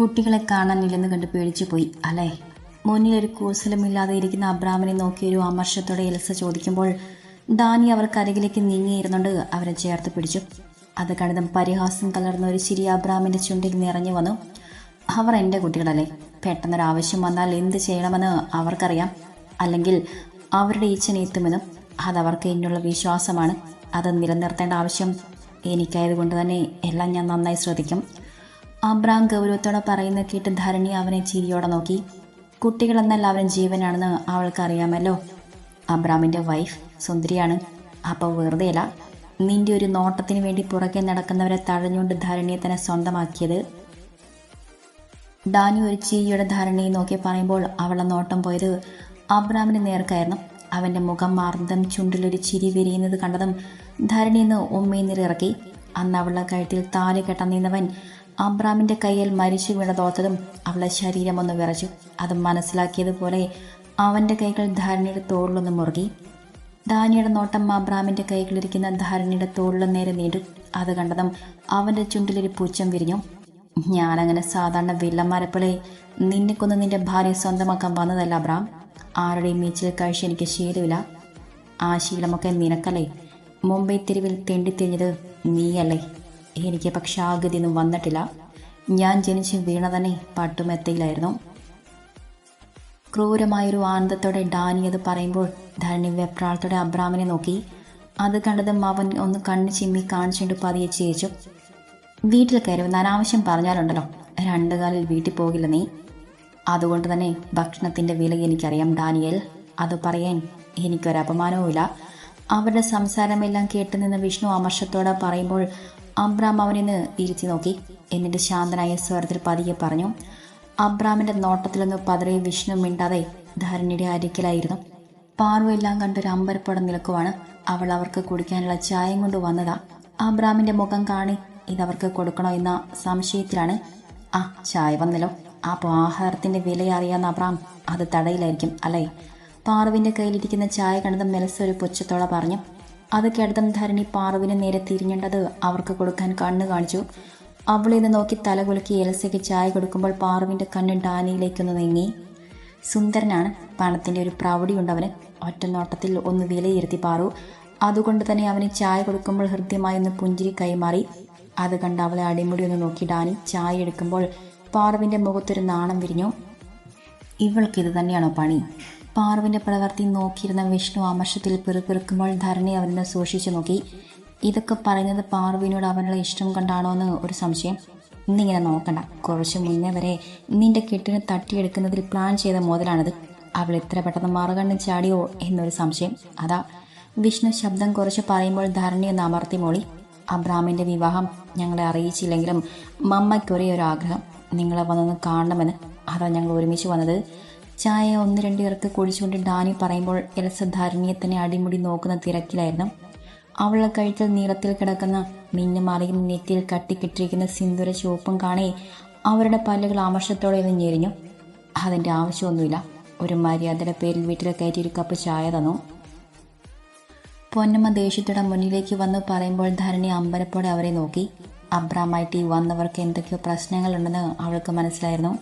കുട്ടികളെ കാണാനില്ലെന്ന് കണ്ട് പേടിച്ചു പോയി. അല്ലേ? മുന്നിൽ ഒരു കൂസലമില്ലാതെ ഇരിക്കുന്ന അബ്രാമിനെ നോക്കി അമർഷത്തോടെ എൽസ ചോദിക്കുമ്പോൾ ഡാനി അവർക്ക് അരികിലേക്ക് നീങ്ങിയിരുന്നുണ്ട് അവരെ ചേർത്ത് പിടിച്ചു. അത് കണിതം പരിഹാസം കലർന്ന ഒരു ചിരി അബ്രാമിന്റെ ചുണ്ടിൽ നിറഞ്ഞു വന്നു. അവർ എന്റെ കുട്ടികളല്ലേ? പെട്ടെന്നൊരാവശ്യം വന്നാൽ എന്ത് ചെയ്യണമെന്ന് അവർക്കറിയാം. അല്ലെങ്കിൽ അവരുടെ ഈച്ചനെത്തുമെന്നും അതവർക്ക് എന്നുള്ള വിശ്വാസമാണ്. അത് നിലനിർത്തേണ്ട ആവശ്യം എനിക്കായതുകൊണ്ട് തന്നെ എല്ലാം ഞാൻ നന്നായി ശ്രദ്ധിക്കും. അബ്രാം ഗൗരവത്തോടെ പറയുന്ന കേട്ട് ധരണി അവനെ ചിരിയോടെ നോക്കി. കുട്ടികളെന്നല്ല അവൻ ജീവനാണെന്ന് അവൾക്കറിയാമല്ലോ. അബ്രാമിന്റെ വൈഫ് സുന്ദരിയാണ്. അപ്പോൾ വെറുതെയല്ല നിന്റെ ഒരു നോട്ടത്തിന് വേണ്ടി പുറകെ നടക്കുന്നവരെ തഴഞ്ഞുകൊണ്ട് ധരണിയെ തന്നെ സ്വന്തമാക്കിയത്? ഡാനി ഒരു ചിരിയുടെ ധാരണയെ നോക്കി പറയുമ്പോൾ അവളെ നോട്ടം പോയത് അബ്രാമിന് നേർക്കായിരുന്നു. അവന്റെ മുഖം മാർദ്ദം ചുണ്ടിലൊരു ചിരി വിരിയുന്നത് കണ്ടതും ധരണിന്ന് ഉമ്മയിന്നിറക്കി അന്ന് അവളുടെ കഴുത്തിൽ താലി കെട്ടാൻ നിന്നവൻ അബ്രാമിന്റെ കയ്യിൽ മരിച്ചു വീണതോത്തതും അവളെ ശരീരം ഒന്ന് വിറച്ചു. അത് മനസ്സിലാക്കിയതുപോലെ അവന്റെ കൈകൾ ധാരണയുടെ തോളിലൊന്ന് മുറുകി. ധാനിയുടെ നോട്ടം അബ്രാമിന്റെ കൈകളിരിക്കുന്ന ധാരണയുടെ തോളിലും നേരെ നീണ്ടു. അത് കണ്ടതും അവന്റെ ചുണ്ടിലൊരു പൂച്ചം വിരിഞ്ഞു. ഞാനങ്ങനെ സാധാരണ വില്ലന്മാരെ പോലെ നിന്നെ കൊന്ന് നിന്റെ ഭാര്യ സ്വന്തമാക്കാൻ വന്നതല്ല അബ്രാം. ആരുടെയും മീച്ചിൽ കഴിച്ച് എനിക്ക് ശീലമില്ല. ആ ശീലമൊക്കെ നിനക്കല്ലേ. മുംബൈ തെരുവിൽ തെണ്ടിത്തിരിഞ്ഞത് നീയല്ലേ. എനിക്ക് പക്ഷെ ആഗതിയൊന്നും ഗതിയൊന്നും വന്നിട്ടില്ല. ഞാൻ ജനിച്ച് വീണ തന്നെ പട്ടുമെത്തയിലായിരുന്നു ക്രൂരമായൊരു ആനന്ദത്തോടെ ഡാനി അത് പറയുമ്പോൾ ധരണി വെപ്രാളത്തോടെ അബ്രാമിനെ നോക്കി. അത് കണ്ടതും അവൻ ഒന്ന് കണ്ണ് ചിമ്മി കാണിച്ചുകൊണ്ട് പതിയെ ചേച്ചു വീട്ടിൽ കയറി വന്ന് അനാവശ്യം പറഞ്ഞാലുണ്ടല്ലോ രണ്ടു കാലിൽ വീട്ടിൽ പോകില്ല നീ. അതുകൊണ്ട് തന്നെ ഭക്ഷണത്തിന്റെ വില എനിക്കറിയാം ഡാനിയൽ. അത് പറയാൻ എനിക്കൊരു അപമാനവുമില്ല അവരുടെ സംസാരമെല്ലാം കേട്ടു നിന്ന് വിഷ്ണു അമർഷത്തോടെ പറയുമ്പോൾ അബ്രാം അവനെന്ന് തിരിച്ചു നോക്കി. എന്നിട്ട് ശാന്തനായ സ്വരത്തിൽ പതിയെ പറഞ്ഞു അബ്രാമിന്റെ നോട്ടത്തിലൊന്ന് പതറിയ വിഷ്ണു മിണ്ടാതെ ധരണിയുടെ അരിക്കലായിരുന്നു പാർവെല്ലാം കണ്ടൊരു അമ്പരപ്പടം നിൽക്കുവാണ്. അവൾ അവർക്ക് കുടിക്കാനുള്ള ചായം കൊണ്ട് വന്നതാ. അബ്രാമിന്റെ മുഖം കാണി ഇതവർക്ക് കൊടുക്കണോ എന്ന സംശയത്തിലാണ്. ആ ചായ വന്നല്ലോ. അപ്പോൾ ആഹാരത്തിന്റെ വില അറിയാവുന്ന അബ്രാം അത് തടയിലായിരിക്കും അല്ലേ? പാറുവിന്റെ കയ്യിലിരിക്കുന്ന ചായ കണ്ടത് മെലസ് ഒരു പുച്ഛത്തോടെ പറഞ്ഞു അത് കേട്ടതും ധരണി പാറുവിന് നേരെ തിരിഞ്ഞേണ്ടത് അവർക്ക് കൊടുക്കാൻ കണ്ണ് കാണിച്ചു. അവളിത് നോക്കി തലകുലുക്കി എലസയ്ക്ക് ചായ കൊടുക്കുമ്പോൾ പാറുവിന്റെ കണ്ണ് ഡാനിയിലേക്കൊന്ന് നീങ്ങി. സുന്ദരനാണ് പണത്തിന്റെ ഒരു പ്രൗഢിയുണ്ടവന് ഒറ്റ നോട്ടത്തിൽ ഒന്ന് വിലയിരുത്തി പാറു. അതുകൊണ്ട് തന്നെ അവന് ചായ കൊടുക്കുമ്പോൾ ഹൃദ്യമായി ഒന്ന് പുഞ്ചിരി കൈമാറി. അത് കണ്ട് അവളെ അടിമുടി ഒന്ന് നോക്കി ഡാനി ചായ എടുക്കുമ്പോൾ പാറുവിന്റെ മുഖത്തൊരു നാണം വിരിഞ്ഞു. ഇവൾക്കിത് തന്നെയാണോ പണി? പാർവിന്റെ പ്രവൃത്തി നോക്കിയിരുന്ന വിഷ്ണു അമർഷത്തിൽ പിറുപിറുക്കുമ്പോൾ ധരണി അവനെ സൂക്ഷിച്ചു നോക്കി. ഇതൊക്കെ പറയുന്നത് പാർവിനോട് അവനുള്ള ഇഷ്ടം കൊണ്ടാണോ എന്ന് ഒരു സംശയം. ഇന്നിങ്ങനെ നോക്കണ്ട. കുറച്ച് മുന്നേ വരെ നിന്റെ കെട്ടിനെ തട്ടിയെടുക്കുന്നതിൽ പ്ലാൻ ചെയ്ത മുതലാണത്. അവൾ എത്ര പെട്ടെന്ന് മറുകണ്ണ് ചാടിയോ എന്നൊരു സംശയം. അതാ. വിഷ്ണു ശബ്ദം കുറച്ച് പറയുമ്പോൾ ധരണി ഒന്ന് അമർത്തി മോളി. അബ്രാമിന്റെ വിവാഹം ഞങ്ങളെ അറിയിച്ചില്ലെങ്കിലും മമ്മയ്ക്ക് ഒരേ ഒരു ആഗ്രഹം. നിങ്ങളെ വന്നൊന്ന് കാണണമെന്ന്. അതാ ഞങ്ങൾ ഒരുമിച്ച് വന്നത്. ചായ ഒന്ന് രണ്ട് ഇറക്ക് കുടിച്ചുകൊണ്ട് ഡാനി പറയുമ്പോൾ ഇലസ ധാരണിയെ തന്നെ അടിമുടി നോക്കുന്ന തിരക്കിലായിരുന്നു. അവളുടെ കഴുത്തിൽ നീളത്തിൽ കിടക്കുന്ന മിന്നുമാറിയും നെറ്റിയിൽ കട്ടിക്കിട്ടിരിക്കുന്ന സിന്ദൂര ചുവപ്പും കാണേ അവരുടെ പല്ലുകൾ ആമർഷത്തോടെ ഒന്ന് ഞെരിഞ്ഞു. അതിന്റെ ആവശ്യമൊന്നുമില്ല. ഒരു മര്യാദയുടെ പേരിൽ വീട്ടിൽ കയറ്റി ഒരു കപ്പ് ചായ തന്നു. പൊന്നമ്മ ദേഷ്യത്തോടെ മുന്നിലേക്ക് വന്ന് പറയുമ്പോൾ ധരണി അമ്പരപ്പോടെ അവരെ നോക്കി. അബ്രാമായിട്ട് വന്നവർക്ക് എന്തൊക്കെയോ പ്രശ്നങ്ങളുണ്ടെന്ന് അവൾക്ക് മനസ്സിലായിരുന്നു.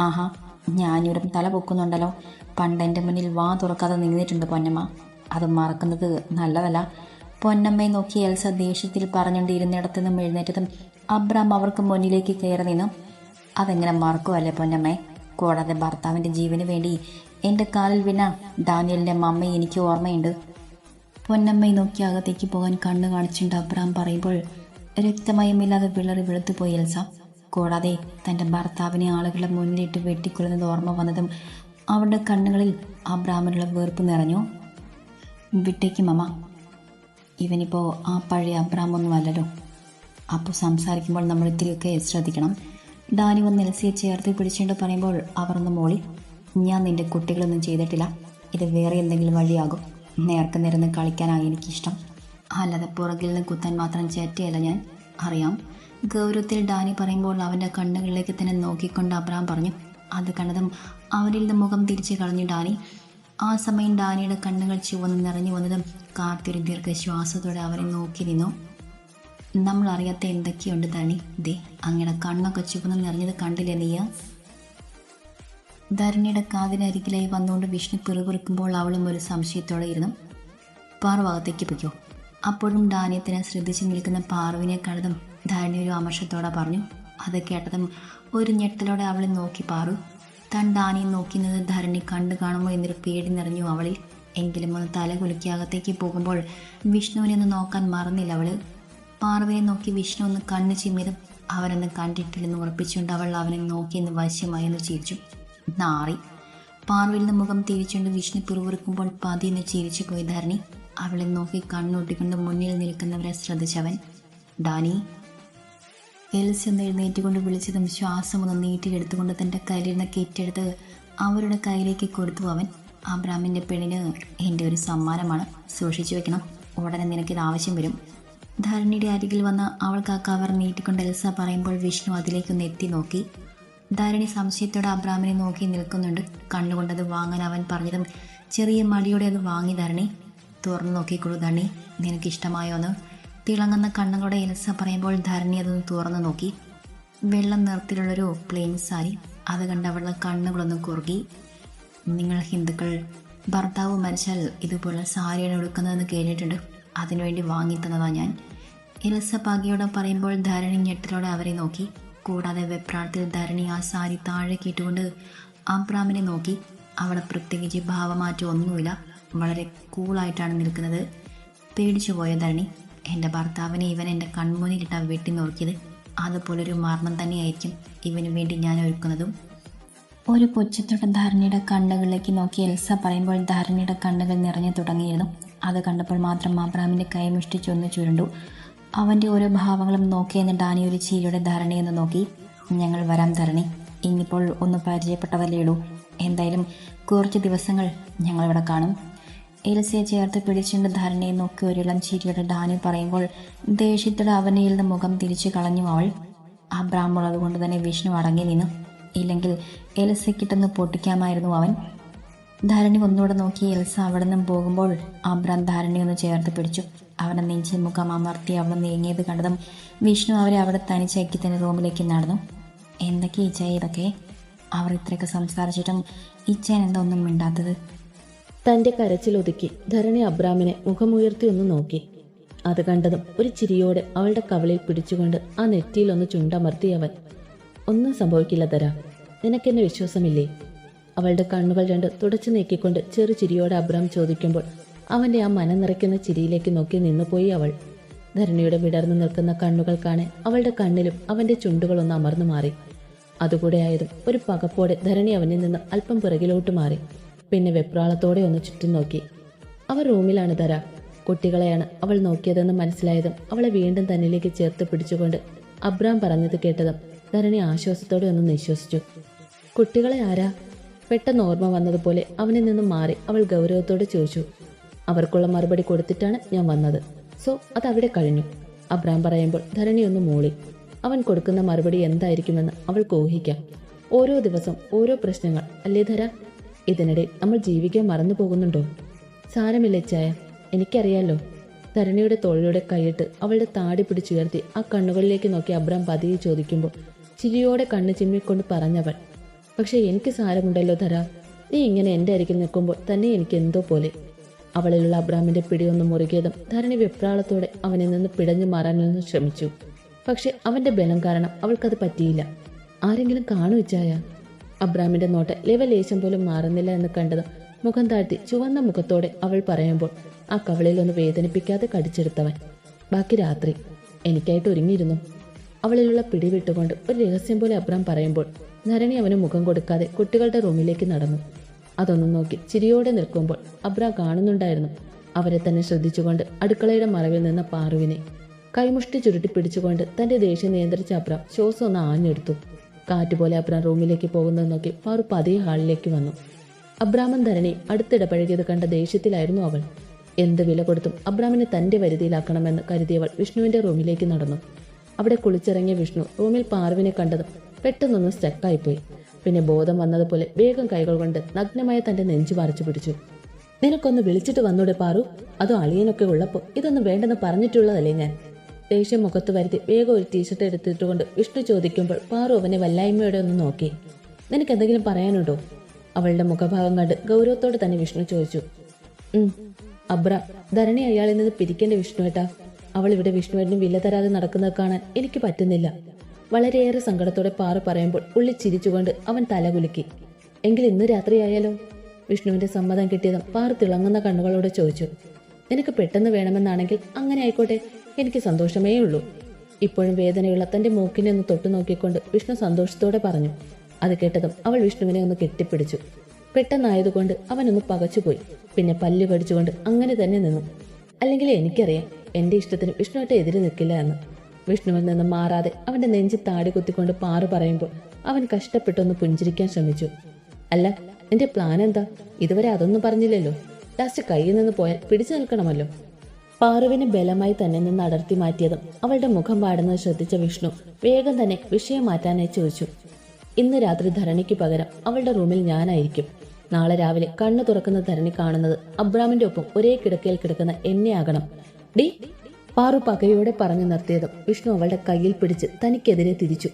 ആഹാ ഞാനൊരും തല പൊക്കുന്നുണ്ടല്ലോ. പണ്ട് എന്റെ മുന്നിൽ വാ തുറക്കാതെ നിന്നിട്ടുണ്ട് പൊന്നമ്മ. അത് മറക്കുന്നത് നല്ലതല്ല. പൊന്നമ്മയെ നോക്കി എൽസ ദേഷ്യത്തിൽ പറഞ്ഞുകൊണ്ട് ഇരുന്നിടത്തു നിന്നും എഴുന്നേറ്റതും അബ്രാം അവർക്ക് മുന്നിലേക്ക് കയറി നിന്നു. അതെങ്ങനെ മറക്കുമല്ലേ പൊന്നമ്മേ? കൂടാതെ ഭർത്താവിന്റെ ജീവന് വേണ്ടി എന്റെ കാലിൽ വീണ ഡാനിയലിന്റെ മമ്മയെ എനിക്ക് ഓർമ്മയുണ്ട്. പൊന്നമ്മയെ നോക്കി അകത്തേക്ക് പോകാൻ കണ്ണു കാണിച്ചിട്ടുണ്ട് അബ്രാം പറയുമ്പോൾ രക്തമയമില്ലാതെ വിളറി വെളുത്തുപോയി എൽസ. കൂടാതെ തന്റെ ഭർത്താവിനെ ആളുകളെ മുന്നിലിട്ട് വെട്ടിക്കൊള്ളുന്നത് ഓർമ്മ വന്നതും അവളുടെ കണ്ണുകളിൽ ആ ബ്രാഹ്മണുള്ള വെറുപ്പ് നിറഞ്ഞു. വിട്ടേക്ക് മമ്മ ഇവനിപ്പോൾ ആ പഴയ അബ്രാമൊന്നും അല്ലല്ലോ അപ്പോൾ സംസാരിക്കുമ്പോൾ നമ്മൾ ഇത്തിരിയൊക്കെ ശ്രദ്ധിക്കണം. ഡാനി വന്ന് എൽസിയെ ചേർത്ത് പിടിച്ചുകൊണ്ട് പറയുമ്പോൾ അവർ ഒന്ന് മോളി ഞാൻ നിന്റെ കുട്ടികളൊന്നും ചെയ്തിട്ടില്ല. ഇത് വേറെ എന്തെങ്കിലും വഴിയാകും. നേർക്ക് നിരന്ന് കളിക്കാനാണ് എനിക്കിഷ്ടം. അല്ലാതെ പുറകിൽ നിന്ന് കുത്താൻ മാത്രം ചേറ്റയല്ല ഞാൻ. അറിയാം. ഗൗരവത്തിൽ ഡാനി പറയുമ്പോൾ അവന്റെ കണ്ണുകളിലേക്ക് തന്നെ നോക്കിക്കൊണ്ട് അബ്രാം പറഞ്ഞു അത് കണ്ടതും അവരിൽ നിന്ന് മുഖം തിരിച്ചു കളഞ്ഞു ഡാനി. ആ സമയം ഡാനിയുടെ കണ്ണുകൾ ചുവന്ന് നിറഞ്ഞു വന്നതും കാർത്തിയൊരു ദീർഘശ്വാസത്തോടെ അവരെ നോക്കി നിന്നു. നമ്മൾ അറിയാത്ത എന്തൊക്കെയുണ്ട് ധരണി ദേ അങ്ങയുടെ കണ്ണൊക്കെ ചുവന്ന് നിറഞ്ഞത് കണ്ടില്ലേ നീയ? ധരണിയുടെ കാതിനരികിലായി വന്നുകൊണ്ട് വിഷ്ണു പിറുപിറുക്കുമ്പോൾ അവളും ഒരു സംശയത്തോടെ ഇരുന്നു. പാർവകത്തേക്ക് പൊയ്ക്കോ. അപ്പോഴും ഡാനിയത്തിനെ ശ്രദ്ധിച്ചു നിൽക്കുന്ന പാർവിനെ കണ്ടതും ധരണി ഒരു അമർഷത്തോടെ പറഞ്ഞു അത് കേട്ടതും ഒരു ഞെട്ടലോടെ അവളെ നോക്കി പാറു. താൻ ഡാനിയെ നോക്കുന്നത് ധരണി കണ്ടു കാണുമോ എന്നൊരു പേടി നിറഞ്ഞു അവളിൽ. എങ്കിലും ഒന്ന് തല കുലുക്കി അകത്തേക്ക് പോകുമ്പോൾ വിഷ്ണുവിനെ ഒന്ന് നോക്കാൻ മറന്നില്ല അവൾ. പാർവിനെ നോക്കി വിഷ്ണു ഒന്ന് കണ്ണു ചിമ്മിതും അവനൊന്ന് കണ്ടിട്ടില്ലെന്ന് ഉറപ്പിച്ചുകൊണ്ട് അവൾ അവനെ നോക്കിയെന്ന് വശ്യമായി ഒന്ന് ചിരിച്ചു. നാറി. പാർവിൽ നിന്ന് മുഖം തിരിച്ചുകൊണ്ട് വിഷ്ണു പിറുപിറുക്കുമ്പോൾ പതിയെന്ന് ചിരിച്ചു പോയി ധരണി. അവളെ നോക്കി കണ്ണൂട്ടിക്കൊണ്ട് മുന്നിൽ നിൽക്കുന്നവരെ ശ്രദ്ധിച്ചവൻ. ഡാനി എൽസ് ഒന്ന് എഴുന്നേറ്റുകൊണ്ട് വിളിച്ചതും ശ്വാസം ഒന്ന് നീട്ടിയെടുത്തുകൊണ്ട് തന്റെ കയ്യിലിരുന്ന കെറ്റെടുത്ത് അവരുടെ കയ്യിലേക്ക് കൊടുത്തു. അവൻ ആ ബ്രാഹ്മിന്റെ പെണ്ണിന് എന്റെ ഒരു സമ്മാനമാണ്. സൂക്ഷിച്ചു വെക്കണം. ഉടനെ നിനക്കിത് ആവശ്യം വരും. ധരണിയുടെ അരികിൽ വന്ന് അവൾക്ക് ആ കവർ നീട്ടിക്കൊണ്ട് എൽസ പറയുമ്പോൾ വിഷ്ണു അതിലേക്കൊന്ന് എത്തി നോക്കി. ധരണി സംശയത്തോടെ അബ്രാമിനെ നോക്കി നിൽക്കുന്നുണ്ട്. കണ്ണുകൊണ്ടത് വാങ്ങാൻ അവൻ പറഞ്ഞതും ചെറിയ മടിയോടെ അത് വാങ്ങി. ധരണി തുറന്നു നോക്കിക്കൊള്ളു ധരണി. നിനക്ക് ഇഷ്ടമായോന്ന് തിളങ്ങുന്ന കണ്ണുകളുടെ എൽസ പറയുമ്പോൾ ധരണി അതൊന്ന് തുറന്നു നോക്കി. വെള്ളം നിറത്തിലുള്ളൊരു പ്ലെയിൻ സാരി. അത് കണ്ട് അവളുടെ കണ്ണുകളൊന്ന് കുറുകി. നിങ്ങൾ ഹിന്ദുക്കൾ ഭർത്താവ് മരിച്ചാൽ ഇതുപോലെ സാരിയാണ് എടുക്കുന്നതെന്ന് കേട്ടിട്ടുണ്ട്. അതിനുവേണ്ടി വാങ്ങിത്തന്നതാണ് ഞാൻ. എൽസ പാകിയോടെ പറയുമ്പോൾ ധരണി ഞെട്ടിലോടെ അവരെ നോക്കി. കൂടാതെ വെപ്രാളത്തിൽ ധരണി ആ സാരി താഴെ കേട്ടുകൊണ്ട് അബ്രാമിനെ നോക്കി. അവിടെ പ്രത്യേകിച്ച് ഭാവമാറ്റം ഒന്നുമില്ല വളരെ കൂളായിട്ടാണ് നിൽക്കുന്നത്. പേടിച്ചു പോയ ധരണി? എന്റെ ഭർത്താവിനെ ഇവൻ എന്റെ കൺമുന്നിലിട്ട് വെട്ടി നോക്കിയത് അതുപോലൊരു മർമ്മം തന്നെയായിരിക്കും ഇവന് വേണ്ടി ഞാൻ ഒരുക്കുന്നതും. ഒരു പുച്ഛത്തോടെ ധാരണയുടെ കണ്ണുകളിലേക്ക് നോക്കി എൽസ പറയുമ്പോൾ ധാരണയുടെ കണ്ണുകൾ നിറഞ്ഞു തുടങ്ങിയിരുന്നു. അത് കണ്ടപ്പോൾ മാത്രം അബ്രാമിന്റെ കൈ മുഷ്ടിച്ചൊന്ന് ചുരുണ്ടു. അവന്റെ ഓരോ ഭാവങ്ങളും നോക്കിയെന്ന് ഡാനി ഒരു ചീരിയുടെ ധാരണയെന്ന് നോക്കി. ഞങ്ങൾ വരാം ധരണി. ഇന്നിപ്പോൾ ഒന്ന് പരിചയപ്പെട്ടതല്ലേ ഉള്ളൂ. എന്തായാലും കുറച്ച് ദിവസങ്ങൾ ഞങ്ങളിവിടെ കാണും. എൽസയെ ചേർത്ത് പിടിച്ചുകൊണ്ട് ധരണിയെ നോക്കി ഒരിളം ചിരിയുടെ ഡാനി പറയുമ്പോൾ ദേഷ്യത്തോടെ അവനിൽ നിന്ന് മുഖം തിരിച്ചു കളഞ്ഞു അവൾ. ആ ബ്രാഹ്മണത് കൊണ്ട് തന്നെ വിഷ്ണു അടങ്ങി നിന്നു. ഇല്ലെങ്കിൽ എൽസയ്ക്കിട്ടൊന്ന് പൊട്ടിക്കാമായിരുന്നു അവൻ. ധരണി ഒന്നുകൂടെ നോക്കി എൽസ അവിടെ നിന്നും പോകുമ്പോൾ അബ്രാം ധാരണി ഒന്ന് ചേർത്ത് പിടിച്ചു. അവനെ നെഞ്ചിൽ മുഖം അമർത്തി അവൾ നീങ്ങിയത് കണ്ടതും വിഷ്ണു അവരെ അവിടെ തനിച്ചാക്കി തന്നെ റൂമിലേക്ക് നടന്നു. എന്തൊക്കെ ഇച്ച ഇതൊക്കെ? അവർ ഇത്രയൊക്കെ സംസാരിച്ചിട്ടും ഇച്ചൻ എന്താ ഒന്നും മിണ്ടാത്തത്? തന്റെ കരച്ചിലൊതുക്കി ധരണി അബ്രാമിനെ മുഖമുയർത്തി ഒന്ന് നോക്കി. അത് കണ്ടതും ഒരു ചിരിയോടെ അവളുടെ കവളിൽ പിടിച്ചുകൊണ്ട് ആ നെറ്റിയിലൊന്ന് ചുണ്ടമർത്തി അവൻ ഒന്നും സംഭവിക്കില്ല തരാ നിനക്കെന്നെ വിശ്വാസമില്ലേ? അവളുടെ കണ്ണുകൾ രണ്ട് തുടച്ചു നീക്കിക്കൊണ്ട് ചെറു ചിരിയോടെ അബ്രാം ചോദിക്കുമ്പോൾ അവന്റെ ആ മനം നിറയ്ക്കുന്ന ചിരിയിലേക്ക് നോക്കി നിന്നുപോയി അവൾ. ധരണിയുടെ വിടർന്നു നിൽക്കുന്ന കണ്ണുകൾ കാണെ അവളുടെ കണ്ണിലും അവന്റെ ചുണ്ടുകളൊന്ന് അമർന്നു മാറി. അതുകൂടെ ആയതും ഒരു പകപ്പോടെ ധരണി അവനിൽ നിന്ന് അല്പം പിറകിലോട്ട് മാറി. പിന്നെ വെപ്രാളത്തോടെ ഒന്ന് ചുറ്റും നോക്കി. അവർ റൂമിലാണ് തര കുട്ടികളെയാണ് അവൾ നോക്കിയതെന്ന് മനസ്സിലായതും അവളെ വീണ്ടും തന്നിലേക്ക് ചേർത്ത് പിടിച്ചുകൊണ്ട് അബ്രാം പറഞ്ഞത് കേട്ടതും ധരണി ആശ്വാസത്തോടെ ഒന്ന് നിശ്വസിച്ചു. കുട്ടികളെ ആരാ? പെട്ടെന്ന് ഓർമ്മ വന്നതുപോലെ അവനിൽ നിന്നും മാറി അവൾ ഗൗരവത്തോടെ ചോദിച്ചു. അവർക്കുള്ള മറുപടി കൊടുത്തിട്ടാണ് ഞാൻ വന്നത്. സോ അത് അവിടെ കഴിഞ്ഞു. അബ്രാം പറയുമ്പോൾ ധരണി ഒന്ന് മൂളി. അവൻ കൊടുക്കുന്ന മറുപടി എന്തായിരിക്കുമെന്ന് അവൾക്ക് ഊഹിക്കാം. ഓരോ ദിവസം ഓരോ പ്രശ്നങ്ങൾ. അല്ലേ ധര? ഇതിനിടെ നമ്മൾ ജീവിക്കാൻ മറന്നു പോകുന്നുണ്ടോ? സാരമില്ല ചായ എനിക്കറിയാലോ. ധരണിയുടെ തോളിലൂടെ കൈയിട്ട് അവളുടെ താടി പിടിച്ചുയർത്തി ആ കണ്ണുകളിലേക്ക് നോക്കി അബ്രാം പതിയെ ചോദിക്കുമ്പോൾ ചിരിയോടെ കണ്ണ് ചിമ്മിക്കൊണ്ട് പറഞ്ഞവൾ പക്ഷേ എനിക്ക് സാരമുണ്ടല്ലോ ധര നീ ഇങ്ങനെ എന്റെ അരികിൽ നിൽക്കുമ്പോൾ തന്നെ എനിക്ക് എന്തോ പോലെ. അവളിലുള്ള അബ്രാമിന്റെ പിടിയൊന്ന് മുറുകിയതും ധരണി വെപ്രാളത്തോടെ അവനിൽ നിന്ന് പിടഞ്ഞു മാറാനൊന്ന് ശ്രമിച്ചു. പക്ഷെ അവന്റെ ബലം കാരണം അവൾക്കത് പറ്റിയില്ല. ആരെങ്കിലും കാണു വെച്ചായ അബ്രാമിന്റെ നോട്ട് ലെവലേശം പോലും മാറുന്നില്ല എന്ന് കണ്ടതും മുഖം താഴ്ത്തി ചുവന്ന മുഖത്തോടെ അവൾ പറയുമ്പോൾ ആ കവളിൽ ഒന്ന് വേദനിപ്പിക്കാതെ കടിച്ചെടുത്തവൻ ബാക്കി രാത്രി എനിക്കായിട്ട് ഒരുങ്ങിയിരുന്നു. അവളിലുള്ള പിടി വിട്ടുകൊണ്ട് ഒരു രഹസ്യം പോലെ അബ്രാം പറയുമ്പോൾ നരണി അവന് മുഖം കൊടുക്കാതെ കുട്ടികളുടെ റൂമിലേക്ക് നടന്നു. അതൊന്നും നോക്കി ചിരിയോടെ നിൽക്കുമ്പോൾ അബ്രാം കാണുന്നുണ്ടായിരുന്നു. അവരെ തന്നെ ശ്രദ്ധിച്ചുകൊണ്ട് അടുക്കളയുടെ മറവിൽ നിന്ന പാറുവിനെ കൈമുഷ്ടി ചുരുട്ടി പിടിച്ചുകൊണ്ട് തന്റെ ദേഷ്യം നിയന്ത്രിച്ച അബ്രാം ശ്വാസം ഒന്ന് ആഞ്ഞെടുത്തു. കാറ്റുപോലെ അബ്രാം റൂമിലേക്ക് പോകുന്നത് നോക്കി പാറു പതിയെ ഹാളിലേക്ക് വന്നു. അബ്രാമൻ ധരണി അടുത്തിടപഴകിയത് കണ്ട ദേഷ്യത്തിലായിരുന്നു അവൾ. എന്ത് വില കൊടുത്തും അബ്രാമിനെ തന്റെ വരുതിയിലാക്കണമെന്ന് കരുതിയവൾ വിഷ്ണുവിന്റെ റൂമിലേക്ക് നടന്നു. അവിടെ കുളിച്ചിറങ്ങിയ വിഷ്ണു റൂമിൽ പാർവിനെ കണ്ടതും പെട്ടെന്നൊന്ന് സ്റ്റക്കായിപ്പോയി. പിന്നെ ബോധം വന്നതുപോലെ വേഗം കൈകൾ കൊണ്ട് നഗ്നമായ തന്റെ നെഞ്ചു പറിച്ചു പിടിച്ചു. നിനക്കൊന്ന് വിളിച്ചിട്ട് വന്നൂടെ പാറു? അതോ അളിയനൊക്കെ ഉള്ളപ്പോ ഇതൊന്നും വേണ്ടെന്ന് പറഞ്ഞിട്ടുള്ളതല്ലേ ഞാൻ? ദേഷ്യം മുഖത്ത് വരുത്തി വേഗം ഒരു ടീഷർട്ട് എടുത്തിട്ടുകൊണ്ട് വിഷ്ണു ചോദിക്കുമ്പോൾ പാറു അവനെ വല്ലായ്മയോടെ ഒന്ന് നോക്കി. നിനക്ക് എന്തെങ്കിലും പറയാനുണ്ടോ? അവളുടെ മുഖഭാവം കണ്ട് ഗൗരവത്തോടെ തന്നെ വിഷ്ണു ചോദിച്ചു. അബ്ര ധരണി അയാളിൽ നിന്ന് പിരിക്കേണ്ട വിഷ്ണുവേട്ടാ അവൾ ഇവിടെ വിഷ്ണുവേട്ടനും വില തരാതെ നടക്കുന്നത് കാണാൻ എനിക്ക് പറ്റുന്നില്ല. വളരെയേറെ സങ്കടത്തോടെ പാറു പറയുമ്പോൾ ഉള്ളി ചിരിച്ചുകൊണ്ട് അവൻ തലകുലുക്കി എങ്കിൽ ഇന്ന് രാത്രിയായാലോ വിഷ്ണുവിന്റെ സമ്മതം കിട്ടിയതും പാറു തിളങ്ങുന്ന കണ്ണുകളോടെ ചോദിച്ചു. നിനക്ക് പെട്ടെന്ന് വേണമെന്നാണെങ്കിൽ അങ്ങനെ ആയിക്കോട്ടെ. എനിക്ക് സന്തോഷമേ ഉള്ളൂ. ഇപ്പോഴും വേദനയുള്ള തന്റെ മൂക്കിനെ ഒന്ന് തൊട്ടു നോക്കിക്കൊണ്ട് വിഷ്ണു സന്തോഷത്തോടെ പറഞ്ഞു. അത് കേട്ടതും അവൾ വിഷ്ണുവിനെ ഒന്ന് കെട്ടിപ്പിടിച്ചു. പെട്ടെന്നായതുകൊണ്ട് അവനൊന്ന് പകച്ചുപോയി. പിന്നെ പല്ല് കടിച്ചുകൊണ്ട് അങ്ങനെ തന്നെ നിന്നു. അല്ലെങ്കിൽ എനിക്കറിയാം എന്റെ ഇഷ്ടത്തിന് വിഷ്ണുവായിട്ട് എതിര് നിൽക്കില്ല എന്ന്. വിഷ്ണുവിൽ നിന്ന് മാറാതെ അവന്റെ നെഞ്ചി താടി കുത്തിക്കൊണ്ട് പാറു പറയുമ്പോൾ അവൻ കഷ്ടപ്പെട്ടൊന്ന് പുഞ്ചിരിക്കാൻ ശ്രമിച്ചു. അല്ല എന്റെ പ്ലാൻ എന്താ? ഇതുവരെ അതൊന്നും പറഞ്ഞില്ലല്ലോ. ലാസ്റ്റ് കയ്യിൽ നിന്ന് പോയാൽ പിടിച്ചു നിൽക്കണമല്ലോ. പാറുവിനെ ബലമായി തന്നെ നിന്ന് അടർത്തി മാറ്റിയതും അവളുടെ മുഖം പാടുന്നത് ശ്രദ്ധിച്ച വിഷ്ണു വേഗം തന്നെ വിഷയം മാറ്റാനായി ചോദിച്ചു. ഇന്ന് രാത്രി ധരണിക്ക് പകരം അവളുടെ റൂമിൽ ഞാനായിരിക്കും. നാളെ രാവിലെ കണ്ണു തുറക്കുന്ന ധരണി കാണുന്നത് അബ്രാമിന്റെ ഒപ്പം ഒരേ കിടക്കയിൽ കിടക്കുന്ന എന്നെ എന്നെയാകണം. ഡി പാറു പകയോടെ പറഞ്ഞു നിർത്തിയതും വിഷ്ണു അവളുടെ കയ്യിൽ പിടിച്ച് തനിക്കെതിരെ തിരിച്ചു.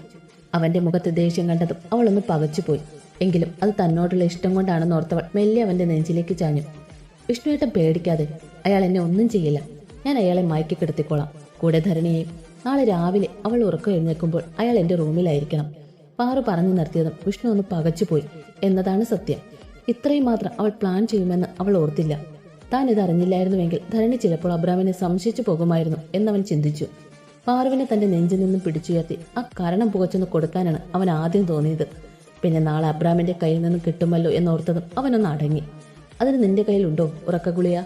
അവന്റെ മുഖത്ത് ദേഷ്യം കണ്ടതും അവളൊന്ന് പകച്ചുപോയി എങ്കിലും അത് തന്നോടുള്ള ഇഷ്ടം കൊണ്ടാണെന്ന് ഓർത്തവൾ മെല്ലെ അവന്റെ നെഞ്ചിലേക്ക് ചാഞ്ഞു. വിഷ്ണുവേട്ടൻ പേടിക്കാതെ അയാൾ എന്നെ ഒന്നും ചെയ്യില്ല. ഞാൻ അയാളെ മയക്കി കിടത്തിക്കോളാം കൂടെ ധരണിയെ നാളെ രാവിലെ അവൾ ഉറക്കം എഴുന്നേൽക്കുമ്പോൾ അയാൾ എന്റെ റൂമിലായിരിക്കണം. പാറു പറഞ്ഞു നിർത്തിയതും വിഷ്ണു ഒന്ന് പകച്ചുപോയി. എന്നതാണ് സത്യം. ഇത്രയും മാത്രം അവൾ പ്ലാൻ ചെയ്യുമെന്ന് അവൾ ഓർത്തില്ല. താൻ ഇത് അറിഞ്ഞില്ലായിരുന്നുവെങ്കിൽ ധരണി ചിലപ്പോൾ അബ്രാമിനെ സംശയിച്ചു പോകുമായിരുന്നു എന്നവൻ ചിന്തിച്ചു. പാറുവിനെ തന്റെ നെഞ്ചിൽ നിന്നും പിടിച്ചുയർത്തി ആ കാരണം പുകച്ചൊന്ന് കൊടുക്കാനാണ് അവൻ ആദ്യം തോന്നിയത്. പിന്നെ നാളെ അബ്രാമിന്റെ കയ്യിൽ നിന്നും കിട്ടുമല്ലോ എന്നോർത്തതും അവനൊന്ന് അടങ്ങി. അതിന് നിന്റെ കയ്യിലുണ്ടോ ഉറക്കഗുളിയ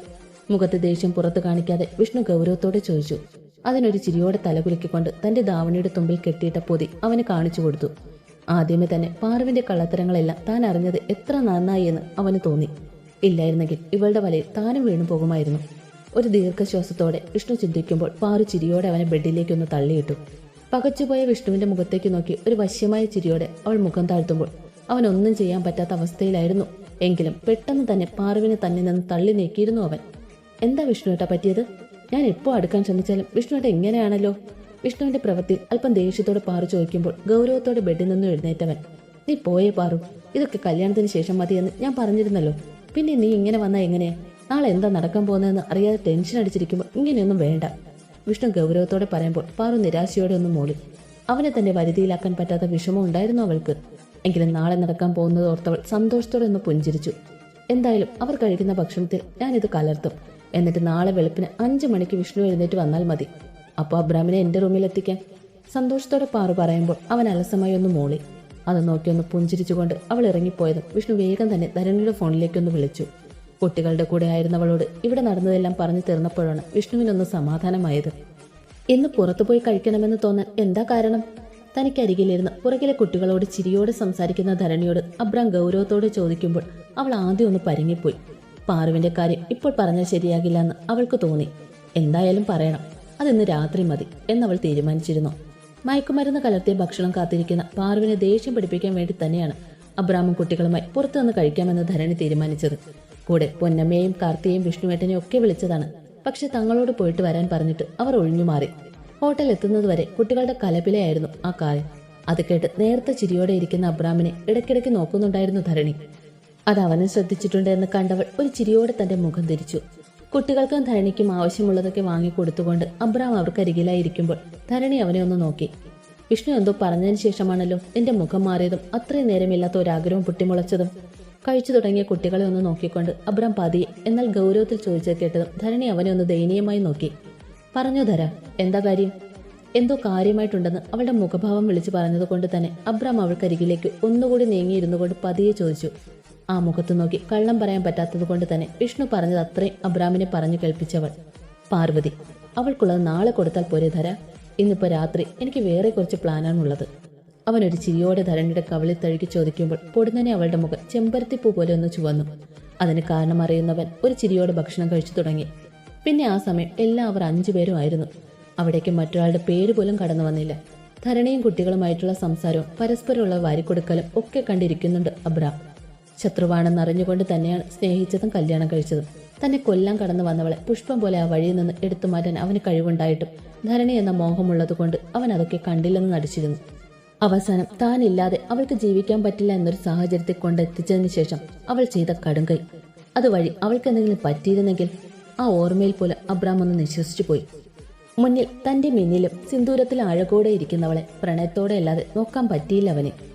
മുഖത്ത് ദേഷ്യം പുറത്തു കാണിക്കാതെ വിഷ്ണു ഗൗരവത്തോടെ ചോദിച്ചു. അതിനൊരു ചിരിയോടെ തലകുലുക്കിക്കൊണ്ട് തന്റെ ദാവണിയുടെ തുമ്പിൽ കെട്ടിയിട്ട പൊതി അവന് കാണിച്ചു കൊടുത്തു. ആദ്യമേ തന്നെ പാറുവിന്റെ കള്ളത്തരങ്ങളെല്ലാം താൻ അറിഞ്ഞത് എത്ര നന്നായി എന്ന് അവന് തോന്നി. ഇല്ലായിരുന്നെങ്കിൽ ഇവളുടെ വലയിൽ താനും വീണു പോകുമായിരുന്നു. ഒരു ദീർഘശ്വാസത്തോടെ വിഷ്ണു ചിന്തിക്കുമ്പോൾ പാറു ചിരിയോടെ അവനെ ബെഡിലേക്കൊന്ന് തള്ളിയിട്ടു. പകച്ചുപോയ വിഷ്ണുവിന്റെ മുഖത്തേക്ക് നോക്കി ഒരു വശ്യമായ ചിരിയോടെ അവൾ മുഖം താഴ്ത്തുമ്പോൾ അവൻ ഒന്നും ചെയ്യാൻ പറ്റാത്ത അവസ്ഥയിലായിരുന്നു. എങ്കിലും പെട്ടെന്ന് തന്നെ പാറുവിനെ തന്നെ നിന്ന് തള്ളി നീക്കിയിരുന്നു അവൻ. എന്താ വിഷ്ണുവേട്ട പറ്റിയത്? ഞാൻ എപ്പോൾ അടുക്കാൻ ശ്രമിച്ചാലും വിഷ്ണുവേട്ട എങ്ങനെയാണല്ലോ വിഷ്ണുവിന്റെ പ്രവൃത്തി അല്പം ദേഷ്യത്തോടെ പാറു ചോദിക്കുമ്പോൾ ഗൗരവത്തോടെ ബെഡിൽ നിന്നും എഴുന്നേറ്റവൻ നീ പോയേ പാറു ഇതൊക്കെ കല്യാണത്തിന് ശേഷം മതിയെന്ന് ഞാൻ പറഞ്ഞിരുന്നല്ലോ. പിന്നെ നീ ഇങ്ങനെ വന്നാ എങ്ങനെയാ നാളെ എന്താ നടക്കാൻ പോകുന്നതെന്ന് അറിയാതെ ടെൻഷൻ അടിച്ചിരിക്കുമ്പോൾ ഇങ്ങനെയൊന്നും വേണ്ട. വിഷ്ണു ഗൗരവത്തോടെ പറയുമ്പോൾ പാറു നിരാശയോടെ ഒന്ന് മൂളി. അവനെ തന്റെ വരുതിയിലാക്കാൻ പറ്റാത്ത വിഷമം ഉണ്ടായിരുന്നു അവൾക്ക്? എങ്കിലും നാളെ നടക്കാൻ പോകുന്നത് ഓർത്തവൾ സന്തോഷത്തോടെ ഒന്ന് പുഞ്ചിരിച്ചു. എന്തായാലും അവർ കഴിക്കുന്ന ഭക്ഷണത്തിൽ ഞാനിത് കലർത്തും. എന്നിട്ട് നാളെ വെളുപ്പിന് അഞ്ചു മണിക്ക് വിഷ്ണു എഴുന്നേറ്റ് വന്നാൽ മതി. അപ്പോൾ അബ്രാമിനെ എന്റെ റൂമിൽ എത്തിക്കാൻ. സന്തോഷത്തോടെ പാറു പറയുമ്പോൾ അവൻ അലസമായി ഒന്ന് മോളി. അത് നോക്കിയൊന്ന് പുഞ്ചിരിച്ചുകൊണ്ട് അവൾ ഇറങ്ങിപ്പോയതും വിഷ്ണു വേഗം തന്നെ ധരണിയുടെ ഫോണിലേക്കൊന്ന് വിളിച്ചു. കുട്ടികളുടെ കൂടെ ആയിരുന്നവളോട് ഇവിടെ നടന്നതെല്ലാം പറഞ്ഞു തീർന്നപ്പോഴാണ് വിഷ്ണുവിനൊന്ന് സമാധാനമായത്. ഇന്ന് പുറത്തുപോയി കഴിക്കണമെന്ന് തോന്നാൻ എന്താ കാരണം? തനിക്കരികിലിരുന്ന് പുറകിലെ കുട്ടികളോട് ചിരിയോടെ സംസാരിക്കുന്ന ധരണിയോട് അബ്രാം ഗൗരവത്തോടെ ചോദിക്കുമ്പോൾ അവൾ ആദ്യം ഒന്ന് പരിങ്ങിപ്പോയി. പാറുവിന്റെ കാര്യം ഇപ്പോൾ പറഞ്ഞാൽ ശരിയാകില്ല എന്ന് അവൾക്ക് തോന്നി. എന്തായാലും പറയണം. അതിന്ന് രാത്രി മതി എന്നവൾ തീരുമാനിച്ചിരുന്നു. മയക്കുമരുന്ന് കലർത്തിയ ഭക്ഷണം കാത്തിരിക്കുന്ന പാറുവിനെ ദേഷ്യം പിടിപ്പിക്കാൻ വേണ്ടി തന്നെയാണ് അബ്രാമും കുട്ടികളുമായി പുറത്തുനിന്ന് കഴിക്കാമെന്ന് ധരണി തീരുമാനിച്ചത്. കൂടെ പൊന്നമ്മയെയും കാർത്തിയെയും വിഷ്ണുവേട്ടനെയും ഒക്കെ വിളിച്ചതാണ്. പക്ഷെ തങ്ങളോട് പോയിട്ട് വരാൻ പറഞ്ഞിട്ട് അവർ ഒഴിഞ്ഞു മാറി. ഹോട്ടൽ എത്തുന്നതുവരെ കുട്ടികളുടെ കലപിലയായിരുന്നു ആ കാര്യം. അത് കേട്ട് നേരത്തെ ചിരിയോടെ ഇരിക്കുന്ന അബ്രാമിനെ ഇടയ്ക്കിടയ്ക്ക് നോക്കുന്നുണ്ടായിരുന്നു ധരണി. അത് അവനും ശ്രദ്ധിച്ചിട്ടുണ്ട് എന്ന് കണ്ടവൾ ഒരു ചിരിയോടെ തന്റെ മുഖം തിരിച്ചു കുട്ടികൾക്കും ധരണിക്കും ആവശ്യമുള്ളതൊക്കെ വാങ്ങിക്കൊടുത്തുകൊണ്ട് അബ്രാം അവർക്കരികിലായിരിക്കുമ്പോൾ ധരണി അവനെ ഒന്ന് നോക്കി. വിഷ്ണു എന്തോ പറഞ്ഞതിന് ശേഷമാണല്ലോ എന്റെ മുഖം മാറിയതും അത്രയും നേരമില്ലാത്ത ഒരാഗ്രഹം പൊട്ടിമുളച്ചതും. കഴിച്ചു തുടങ്ങിയ കുട്ടികളെ ഒന്ന് നോക്കിക്കൊണ്ട് അബ്രാം പതിയെ എന്നാൽ ഗൗരവത്തിൽ ചോദിച്ചത് കേട്ടതും ധരണി അവനെ ഒന്ന് ദയനീയമായി നോക്കി. പറഞ്ഞു ധര എന്താ കാര്യം? എന്തോ കാര്യമായിട്ടുണ്ടെന്ന് അവളുടെ മുഖഭാവം വിളിച്ചു പറഞ്ഞതുകൊണ്ട് തന്നെ അബ്രാം അവൾക്കരികിലേക്ക് ഒന്നുകൂടി നീങ്ങിയിരുന്നു കൊണ്ട് പതിയെ ചോദിച്ചു. ആ മുഖത്ത് നോക്കി കള്ളം പറയാൻ പറ്റാത്തത് കൊണ്ട് തന്നെ വിഷ്ണു പറഞ്ഞത് അത്രയും അബ്രാമിനെ പറഞ്ഞു കേൾപ്പിച്ചവൾ. പാർവതി അവൾക്കുള്ളത് നാളെ കൊടുത്താൽ പോരെ ധര. ഇന്നിപ്പോ രാത്രി എനിക്ക് വേറെ കുറച്ച് പ്ലാനാണുള്ളത് അവനൊരു ചിരിയോടെ ധരണിയുടെ കവളിൽ തഴുകി ചോദിക്കുമ്പോൾ പൊടുന്നനെ അവളുടെ മുഖം ചെമ്പരത്തിപ്പൂ പോലെ ഒന്ന് ചുവന്നു. അതിന് കാരണം അറിയുന്നവൻ ഒരു ചിരിയോടെ ഭക്ഷണം കഴിച്ചു തുടങ്ങി. പിന്നെ ആ സമയം എല്ലാം അവർ അഞ്ചുപേരും ആയിരുന്നു. അവിടേക്ക് മറ്റൊരാളുടെ പേര് പോലും കടന്നു വന്നില്ല. ധരണിയും കുട്ടികളുമായിട്ടുള്ള സംസാരവും പരസ്പരമുള്ള വാരിക്കൊടുക്കലും ഒക്കെ കണ്ടിരിക്കുന്നുണ്ട് അബ്രാം. ശത്രുവാണെന്ന് അറിഞ്ഞുകൊണ്ട് തന്നെയാണ് സ്നേഹിച്ചതും കല്യാണം കഴിച്ചതും. തന്നെ കൊല്ലം കടന്നു വന്നവളെ പുഷ്പം പോലെ ആ വഴിയിൽ നിന്ന് എടുത്തു മാറ്റാൻ അവന് കഴിവുണ്ടായിട്ടും ധരണി എന്ന മോഹമുള്ളതുകൊണ്ട് അവൻ അതൊക്കെ കണ്ടില്ലെന്ന് നടിച്ചിരുന്നു. അവസാനം താനില്ലാതെ അവൾക്ക് ജീവിക്കാൻ പറ്റില്ല എന്നൊരു സാഹചര്യത്തിൽ കൊണ്ടെത്തിച്ചതിന് ശേഷം അവൾ ചെയ്ത കടുങ്കൈ. അതുവഴി അവൾക്ക് എന്തെങ്കിലും പറ്റിയിരുന്നെങ്കിൽ ആ ഓർമ്മയിൽ പോലും അബ്രാം ഒന്ന് നിശ്വസിച്ചു പോയി. മുന്നിൽ തന്റെ മിന്നിലും സിന്ദൂരത്തിൽ അഴകോടെ ഇരിക്കുന്നവളെ പ്രണയത്തോടെ അല്ലാതെ നോക്കാൻ പറ്റിയില്ല അവന്.